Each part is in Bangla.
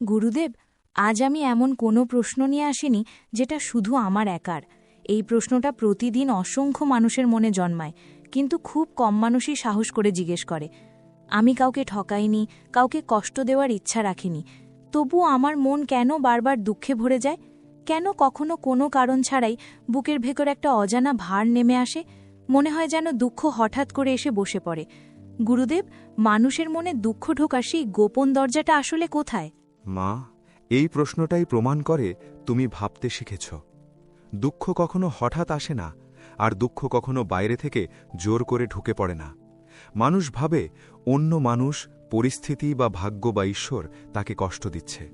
গুরুদেব, আজ আমি এমন কোনো প্রশ্ন নিয়ে আসিনি যেটা শুধু আমার একার। এই প্রশ্নটা প্রতিদিন অসংখ্য মানুষের মনে জন্মায়, কিন্তু খুব কম মানুষই সাহস করে জিজ্ঞেস করে। আমি কাউকে ঠকাইনি, কাউকে কষ্ট দেওয়ার ইচ্ছা রাখিনি। তবু আমার মন কেন বারবার দুঃখে ভরে যায়? কেন কখনো কোনো কারণ ছাড়াই বুকের ভেতর একটা অজানা ভার নেমে আসে? মনে হয় যেন দুঃখ হঠাৎ করে এসে বসে পড়ে। গুরুদেব, মানুষের মনে দুঃখ ঢোকার সেই গোপন দরজাটা আসলে কোথায়? মা, এই প্রশ্নটাই প্রমাণ করে তুমি ভাবতে শিখেছ। দুঃখ কখনো হঠাৎ আসে না, আর দুঃখ কখনো বাইরে থেকে জোর করে ঢুকে পড়ে না। মানুষ ভাবে অন্য মানুষ, পরিস্থিতি বা ভাগ্য বা ঈশ্বর তাকে কষ্ট দিচ্ছে।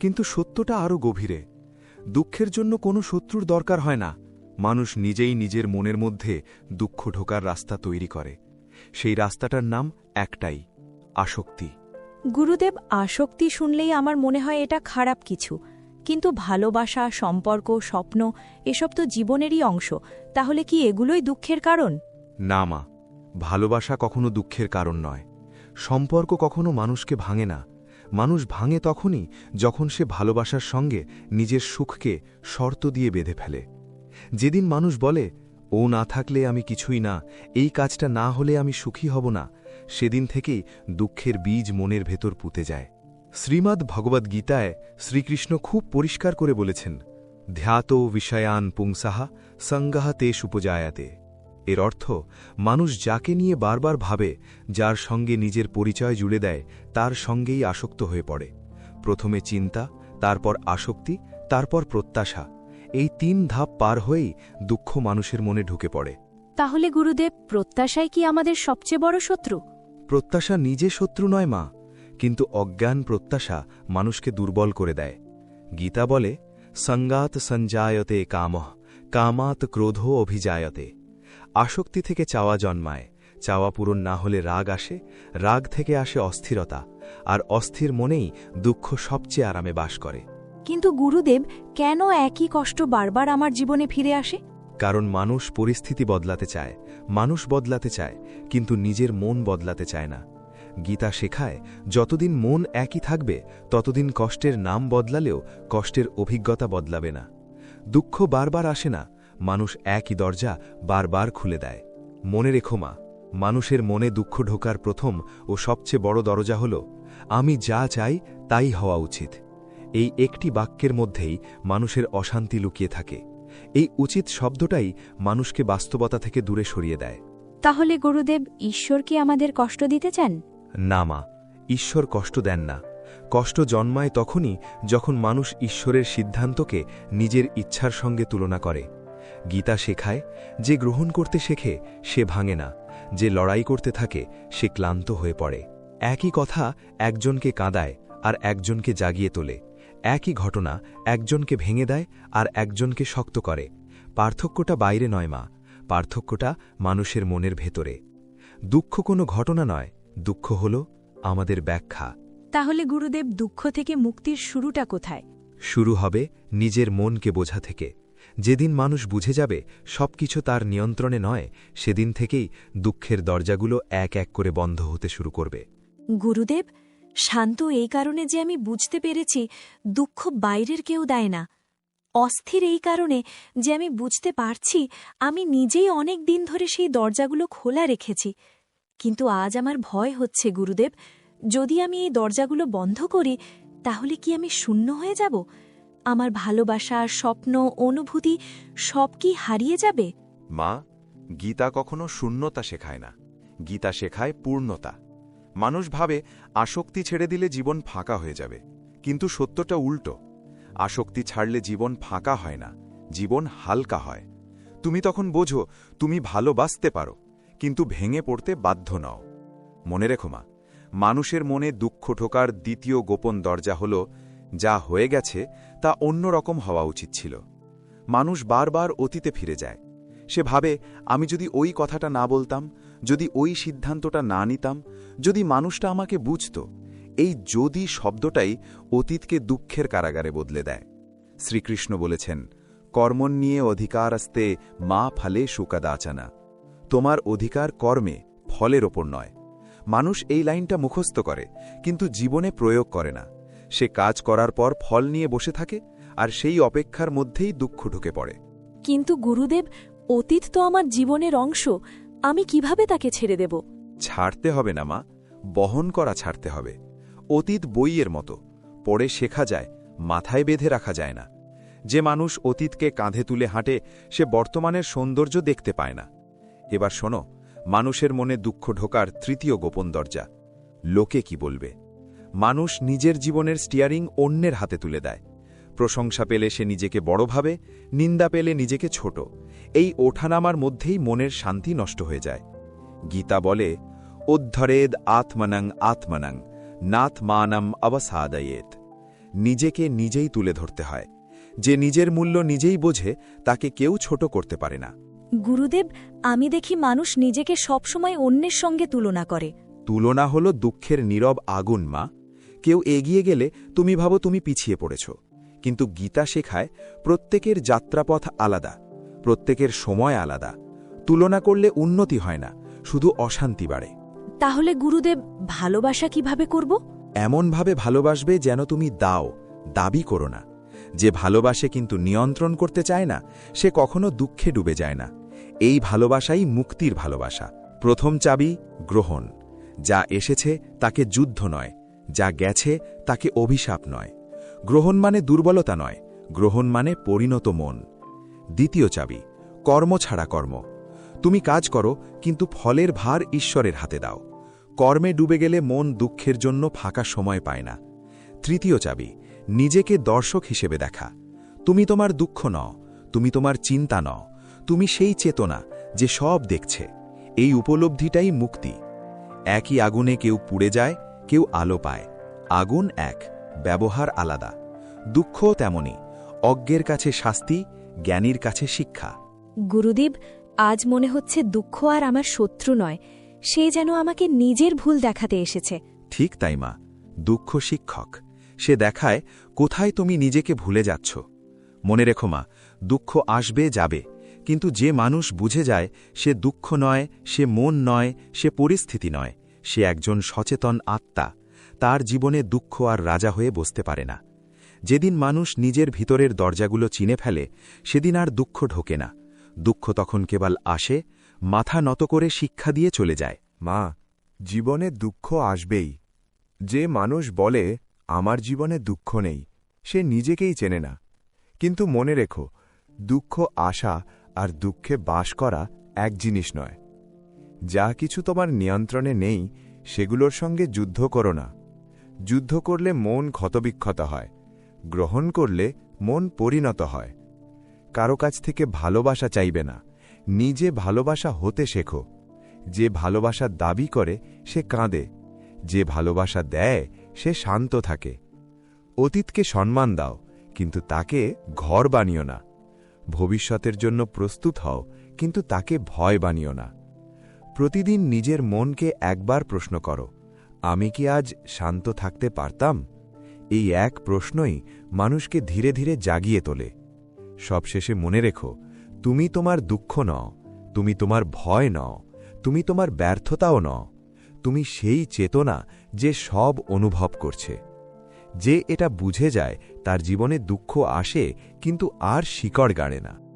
কিন্তু সত্যটা আরও গভীরে। দুঃখের জন্য কোনো শত্রুর দরকার হয় না। মানুষ নিজেই নিজের মনের মধ্যে দুঃখ ঢোকার রাস্তা তৈরি করে। সেই রাস্তাটার নাম একটাই, আসক্তি। গুরুদেব আসক্তি শুনলেই আমার মনে হয় এটা খারাপ কিছু। কিন্তু ভালোবাসা, সম্পর্ক, স্বপ্ন এসব তো জীবনেরই অংশ। তাহলে কি এগুলোই দুঃখের কারণ? না মা, ভালোবাসা কখনো দুঃখের কারণ নয়। সম্পর্ক কখনো মানুষকে ভাঙে না। মানুষ ভাঙে তখনই যখন সে ভালোবাসার সঙ্গে নিজের সুখকে শর্ত দিয়ে বেঁধে ফেলে। যেদিন মানুষ বলে ও না থাকলে আমি কিছুই না, এই কাজটা না হলে আমি সুখী হব না। সেদিন থেকেই দুঃখের বীজ মনের ভেতর পুঁতে যায়। শ্রীমদ্ ভগবদ্গীতায় শ্রীকৃষ্ণ খুব পরিষ্কার করে বলেছেন, ধ্যাত বিষয়ান পুংসাহা সঙ্গাহ তেষ উপজায়াতে এর অর্থ, মানুষ যাকে নিয়ে বারবার ভাবে, যার সঙ্গে নিজের পরিচয় জুড়ে দেয়, তার সঙ্গেই আসক্ত হয়ে পড়ে। প্রথমে চিন্তা, তারপর আসক্তি, তারপর প্রত্যাশা। এই তিন ধাপ পার হয়েই দুঃখ মানুষের মনে ঢুকে পড়ে। তাহলে গুরুদেব প্রত্যাশাই কি আমাদের সবচেয়ে বড় শত্রু? প্রত্যাশা নিজে শত্রু নয় মা কিন্তু অজ্ঞান প্রত্যাশা মানুষকে দুর্বল করে দেয়। গীতা বলে সঙ্গাত সঞ্জায়তে কামহ কামাত ক্রোধ অভিজায়তে। আসক্তি থেকে চাওয়া জন্মায় চাওয়া পূরণ না হলে রাগ আসে রাগ থেকে আসে অস্থিরতা আর অস্থির মনেই দুঃখ সবচেয়ে আরামে বাস করে। কিন্তু গুরুদেব, কেন একই কষ্ট বারবার আমার জীবনে ফিরে আসে? কারণ মানুষ পরিস্থিতি বদলাতে চায়, মানুষ বদলাতে চায়, কিন্তু নিজের মন বদলাতে চায় না। গীতা শেখায়, যতদিন মন একই থাকবে, ততদিন কষ্টের নাম বদলালেও কষ্টের অভিজ্ঞতা বদলাবে না। দুঃখ বারবার আসে না, মানুষ একই দরজা বারবার খুলে দেয়। মনে রেখো মা, মানুষের মনে দুঃখ ঢোকার প্রথম ও সবচেয়ে বড় দরজা হল, আমি যা চাই তাই হওয়া উচিত। এই একটি বাক্যের মধ্যেই মানুষের অশান্তি লুকিয়ে থাকে। এই উচিত শব্দটাই মানুষকে বাস্তবতা থেকে দূরে সরিয়ে দেয়। তাহলে গুরুদেব ঈশ্বর কি আমাদের কষ্ট দিতে চান? না মা ঈশ্বর কষ্ট দেন না। কষ্ট জন্মায় তখনই যখন মানুষ ঈশ্বরের সিদ্ধান্তকে নিজের ইচ্ছার সঙ্গে তুলনা করে। গীতা শেখায় যে গ্রহণ করতে শেখে সে ভাঙে না। যে লড়াই করতে থাকে সে ক্লান্ত হয়ে পড়ে। একই কথা একজনকে কাঁদায় আর একজনকে জাগিয়ে তোলে। একই ঘটনা একজনকে ভেঙে দেয় আর একজনকে শক্ত করে। পার্থক্যটা বাইরে নয় মা পার্থক্যটা মানুষের মনের ভেতরে। দুঃখ কোনো ঘটনা নয় দুঃখ হল আমাদের ব্যাখ্যা। তাহলে গুরুদেব দুঃখ থেকে মুক্তির শুরুটা কোথায়? শুরু হবে নিজের মনকে বোঝা থেকে। যেদিন মানুষ বুঝে যাবে সবকিছু তার নিয়ন্ত্রণে নয় সেদিন থেকেই দুঃখের দরজাগুলো এক এক করে বন্ধ হতে শুরু করবে। গুরুদেব শান্ত এই কারণে যে আমি বুঝতে পেরেছি দুঃখ বাইরের কেউ দেয় না। অস্থির এই কারণে যে আমি বুঝতে পারছি আমি নিজেই অনেক দিন ধরে সেই দরজাগুলো খোলা রেখেছি। কিন্তু আজ আমার ভয় হচ্ছে, গুরুদেব। যদি আমি এই দরজাগুলো বন্ধ করি, তাহলে কি আমি শূন্য হয়ে যাব? আমার ভালোবাসা, স্বপ্ন, অনুভূতি সব কি হারিয়ে যাবে? মা, গীতা কখনো শূন্যতা শেখায় না। গীতা শেখায় পূর্ণতা। মানুষ ভাবে, আসক্তি ছেড়ে দিলে জীবন ফাঁকা হয়ে যাবে। কিন্তু সত্যটা উল্টো। আসক্তি ছাড়লে জীবন ফাঁকা হয় না, জীবন হালকা হয়। তুমি তখন বোঝো, তুমি ভালোবাসতে পারো, কিন্তু ভেঙে পড়তে বাধ্য নও। মনে রেখো মা, মানুষের মনে দুঃখ ঠোকার দ্বিতীয় গোপন দরজা হল, যা হয়ে গেছে তা অন্য রকম হওয়া উচিত ছিল। মানুষ বারবার অতীতে ফিরে যায়। সে ভাবে, আমি যদি ওই কথাটা না বলতাম যদি ওই সিদ্ধান্তটা না নিতাম, যদি মানুষটা আমাকে বুঝত, এই যদি শব্দটাই অতীতকে দুঃখের কারাগারে বদলে দেয়। শ্রীকৃষ্ণ বলেছেন কর্মণ নিয়ে অধিকার আসতে মা ফালে সুকাদাচানা তোমার অধিকার কর্মে, ফলের ওপর নয়। মানুষ এই লাইনটা মুখস্থ করে, কিন্তু জীবনে প্রয়োগ করে না। সে কাজ করার পর ফল নিয়ে বসে থাকে, আর সেই অপেক্ষার মধ্যেই দুঃখ ঢুকে পড়ে। কিন্তু গুরুদেব, অতীত তো আমার জীবনের অংশ। আমি কীভাবে তাকে ছেড়ে দেব? ছাড়তে হবে না মা, বহন করা ছাড়তে হবে। অতীত বইয়ের মতো, পড়ে শেখা যায়, মাথায় বেঁধে রাখা যায় না। যে মানুষ অতীতকে কাঁধে তুলে হাঁটে, সে বর্তমানের সৌন্দর্য দেখতে পায় না। এবার শোনো, মানুষের মনে দুঃখ ঢোকার তৃতীয় গোপন দরজা। লোকে কি বলবে? মানুষ নিজের জীবনের স্টিয়ারিং অন্যের হাতে তুলে দেয়। প্রশংসা পেলে সে নিজেকে বড় ভাবে নিন্দা পেলে নিজেকে ছোট। এই ওঠানামার মধ্যেই মনের শান্তি নষ্ট হয়ে যায়। গীতা বলে উদ্ধরেদ আত্মনং আত্মনং নাথ মানম অবসাদয়েত। নিজেকে নিজেই তুলে ধরতে হয়। যে নিজের মূল্য নিজেই বোঝে তাকে কেউ ছোট করতে পারে না। গুরুদেব আমি দেখি মানুষ নিজেকে সবসময় অন্যের সঙ্গে তুলনা করে। তুলনা হল দুঃখের নীরব আগুন মা। কেউ এগিয়ে গেলে তুমি ভাবো তুমি পিছিয়ে পড়েছ। কিন্তু গীতা শেখায় প্রত্যেকের যাত্রাপথ আলাদা প্রত্যেকের সময় আলাদা। তুলনা করলে উন্নতি হয় না শুধু অশান্তি বাড়ে। তাহলে গুরুদেব ভালোবাসা কীভাবে করব? এমনভাবে ভালোবাসবে যেন তুমি দাও দাবি করো না। যে ভালোবাসে কিন্তু নিয়ন্ত্রণ করতে চায় না সে কখনো দুঃখে ডুবে যায় না। এই ভালোবাসাই মুক্তির ভালোবাসা। প্রথম চাবি গ্রহণ। যা এসেছে তাকে যুদ্ধ নয় যা গেছে তাকে অভিশাপ নয়। গ্রহণ মানে দুর্বলতা নয়, গ্রহণ মানে পরিণত মন। দ্বিতীয় চাবি, কর্ম ছাড়া কর্ম। তুমি কাজ করো, কিন্তু ফলের ভার ঈশ্বরের হাতে দাও। কর্মে ডুবে গেলে মন দুঃখের জন্য ফাঁকা সময় পায় না। তৃতীয় চাবি, নিজেকে দর্শক হিসেবে দেখা। তুমি তোমার দুঃখ নও, তুমি তোমার চিন্তা নও, তুমি সেই চেতনা যে সব দেখছে। এই উপলব্ধিটাই মুক্তি। একই আগুনে কেউ পুড়ে যায়, কেউ আলো পায়। আগুন এক। ব্যবহার আলাদা। দুঃখও তেমনি অজ্ঞের কাছে শাস্তি জ্ঞানীর কাছে শিক্ষা। গুরুদেব আজ মনে হচ্ছে দুঃখ আর আমার শত্রু নয়। সে যেন আমাকে নিজের ভুল দেখাতে এসেছে। ঠিক তাই মা। দুঃখ শিক্ষক। সে দেখায় কোথায় তুমি নিজেকে ভুলে যাচ্ছ? মনে রেখো মা দুঃখ আসবে যাবে। কিন্তু যে মানুষ বুঝে যায় সে দুঃখ নয় সে মন নয় সে পরিস্থিতি নয়। সে একজন সচেতন আত্মা। তার জীবনে দুঃখ আর রাজা হয়ে বসতে পারে না। যেদিন মানুষ নিজের ভিতরের দরজাগুলো চিনে ফেলে, সেদিন আর দুঃখ ঢোকে না। দুঃখ তখন কেবল আসে, মাথা নত করে শিক্ষা দিয়ে চলে যায়। মা, জীবনে দুঃখ আসবেই। যে মানুষ বলে, আমার জীবনে দুঃখ নেই, সে নিজেকেই চেনে না। কিন্তু মনে রেখো, দুঃখ আসা আর দুঃখে বাস করা এক জিনিস নয়। যা কিছু তোমার নিয়ন্ত্রণে নেই, সেগুলোর সঙ্গে যুদ্ধ করো না। যুদ্ধ করলে মন ক্ষতবিক্ষত হয়, গ্রহণ করলে মন পরিণত হয়। কারও কাছ থেকে ভালোবাসা চাইবে না, নিজে ভালোবাসা হতে শেখো। যে ভালোবাসা দাবি করে, সে কাঁদে, যে ভালোবাসা দেয়, সে শান্ত থাকে। অতীতকে সম্মান দাও, কিন্তু তাকে ঘর বানিও না। ভবিষ্যতের জন্য প্রস্তুত হও, কিন্তু তাকে ভয় বানিও না। প্রতিদিন নিজের মনকে একবার প্রশ্ন করো। আমি কি আজ শান্ত থাকতে পারতাম? এই এক প্রশ্নই মানুষকে ধীরে ধীরে জাগিয়ে তোলে। সবশেষে মনে রেখো, তুমি তোমার দুঃখ নও, তুমি তোমার ভয় নও, তুমি তোমার ব্যর্থতাও নও, তুমি সেই চেতনা যে সব অনুভব করছে। যে এটা বুঝে যায় তার জীবনে দুঃখ আসে কিন্তু আর শিকড় গাড়ে না।